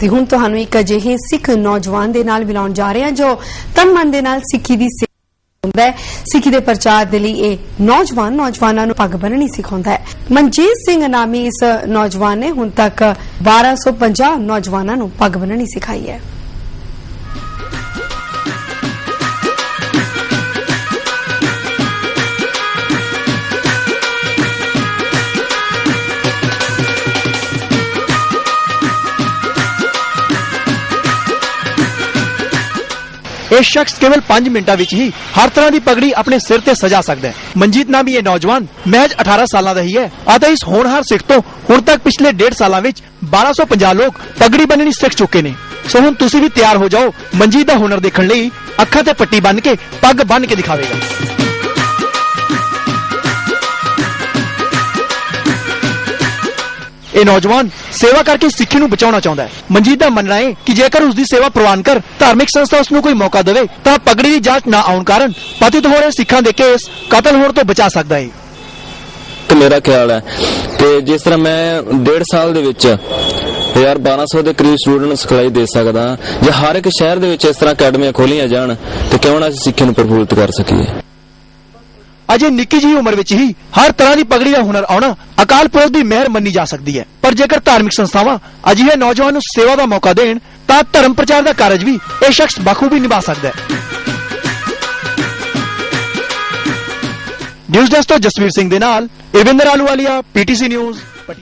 ਤੇ ਹੁਣ ਤੁਹਾਨੂੰ ਇੱਕ ਅਜਿਹੇ ਸਿੱਖ ਨੌਜਵਾਨ ਦੇ ਨਾਲ ਮਿਲਾਉਣ ਜਾ ਰਹੇ ਹਾਂ ਜੋ ਤਨ ਮਨ ਦੇ ਨਾਲ ਸਿੱਖੀ ਦੀ ਸੇਵਾ ਹੁੰਦਾ ਹੈ। ਸਿੱਖੀ ਦੇ ਪ੍ਰਚਾਰ ਦੇ ਲਈ ਇਹ ਨੌਜਵਾਨ ਨੌਜਵਾਨਾਂ ਨੂੰ ਪੱਗ ਬੰਨਣੀ ਸਿਖਾਉਂਦਾ ਹੈ। ਮਨਜੀਤ ਸਿੰਘ ਨਾਮੀ ਇਸ ਨੌਜਵਾਨ ਨੇ ਹੁਣ ਤੱਕ 1250 ਨੌਜਵਾਨਾਂ ਨੂੰ ਪੱਗ ਬੰਨਣੀ ਸਿਖਾਈ ਹੈ। ਇਹ ਸ਼ਖਸ ਕੇਵਲ 5 ਮਿੰਟਾਂ ਵਿੱਚ ਹੀ ਹਰ ਤਰ੍ਹਾਂ ਦੀ ਪਗੜੀ ਆਪਣੇ ਸਿਰ ਤੇ ਸਜਾ ਸਕਦਾ ਹੈ। ਮਨਜੀਤ ਨਾਮੀ ਇਹ ਨੌਜਵਾਨ ਮਹਿਜ 18 ਸਾਲਾਂ ਦਾ ਹੀ ਹੈ। ਅਤੇ ਇਸ ਹੋਣਹਾਰ ਸਿੱਖ ਤੋਂ ਹੁਣ ਤੱਕ ਪਿਛਲੇ 1.5 ਸਾਲਾਂ ਵਿੱਚ 1250 ਲੋਕ ਪਗੜੀ ਬੰਨਣੀ ਸਿੱਖ ਚੁੱਕੇ ਨੇ। ਸੋ ਹੁਣ ਤੁਸੀਂ ਵੀ ਤਿਆਰ ਹੋ ਜਾਓ ਮਨਜੀਤ ਦਾ ਹੁਨਰ ਦੇਖਣ ਲਈ ਅੱਖਾਂ ਤੇ ਪੱਟੀ ਬੰਨ੍ਹ ਕੇ ਪੱਗ ਬੰਨ੍ਹ ਕੇ ਦਿਖਾਵੇਗਾ। ਇਹ ਨੌਜਵਾਨ ਸੇਵਾ ਕਰਕੇ ਸਿੱਖੀ ਨੂੰ ਬਚਾਉਣਾ ਚਾਹੁੰਦਾ ਹੈ। ਮਨਜੀਤ ਦਾ ਮੰਨਣਾ ਹੈ ਕਿ ਜੇਕਰ ਉਸ ਦੀ ਸੇਵਾ ਪ੍ਰਵਾਨ ਕਰ, ਧਾਰਮਿਕ ਸੰਸਥਾ ਉਸ ਨੂੰ ਕੋਈ ਮੌਕਾ ਦੇਵੇ, ਤਾਂ ਪਗੜੀ ਦੀ ਜਾਂਚ ਨਾ ਆਉਣ ਕਾਰਨ ਪਤਿਤ ਹੋ ਰਹੇ ਸਿੱਖਾਂ ਦੇ ਕੇਸ ਕਤਲ ਹੋਣ ਤੋਂ ਬਚਾ ਸਕਦਾ ਹੈ। ਤੇ ਮੇਰਾ ਖਿਆਲ ਹੈ ਕਿ ਜਿਸ ਤਰ੍ਹਾਂ ਮੈਂ ਡੇਢ ਸਾਲ ਦੇ ਵਿੱਚ ਯਾਰ 1200 ਦੇ ਕਰੀਬ ਸਟੂਡੈਂਟ ਨੂੰ ਸਿਖਲਾਈ ਦੇ ਸਕਦਾ ਜੇ ਹਰ ਇੱਕ ਸ਼ਹਿਰ ਦੇ ਵਿੱਚ ਇਸ ਤਰ੍ਹਾਂ ਅਕੈਡਮੀਆਂ ਖੋਲੀਆਂ ਜਾਣ, ਤੇ ਕਿਉਂ ਨਾ ਅਸੀਂ ਸਿੱਖਿਆ ਨੂੰ ਪ੍ਰਫੁੱਲਿਤ ਕਰ ਸਕੀਏ? ਅਜੇ ਨਿੱਕੀ ਜਿਹੀ ਉਮਰ ਵਿੱਚ ਹੀ ਹਰ ਤਰ੍ਹਾਂ ਦੀ ਪਗੜੀ ਦਾ ਹੁਨਰ ਆਉਣਾ ਅਕਾਲ ਪੁਰਖ ਦੀ ਮਿਹਰ ਮੰਨੀ ਜਾ ਸਕਦੀ ਹੈ। ਪਰ ਜੇਕਰ ਧਾਰਮਿਕ ਸੰਸਥਾਵਾਂ ਅਜਿਹੇ ਨੌਜਵਾਨ ਨੂੰ ਸੇਵਾ ਦਾ ਮੌਕਾ ਦੇਣ, ਤਾਂ ਧਰਮ ਪ੍ਰਚਾਰ ਦਾ ਕਾਰਜ ਵੀ ਇਹ ਸ਼ਖਸ ਬਖੂਬੀ ਨਿਭਾ ਸਕਦਾ ਹੈ। ਨਿਊਜ਼ ਡੈਸਕ ਤੋਂ ਜਸਵੀਰ ਸਿੰਘ ਦੇ ਨਾਲ ਇਵਿੰਦਰ ਆਲੂਵਾਲੀਆ ਪੀਟੀਸੀ ਨਿਊਜ਼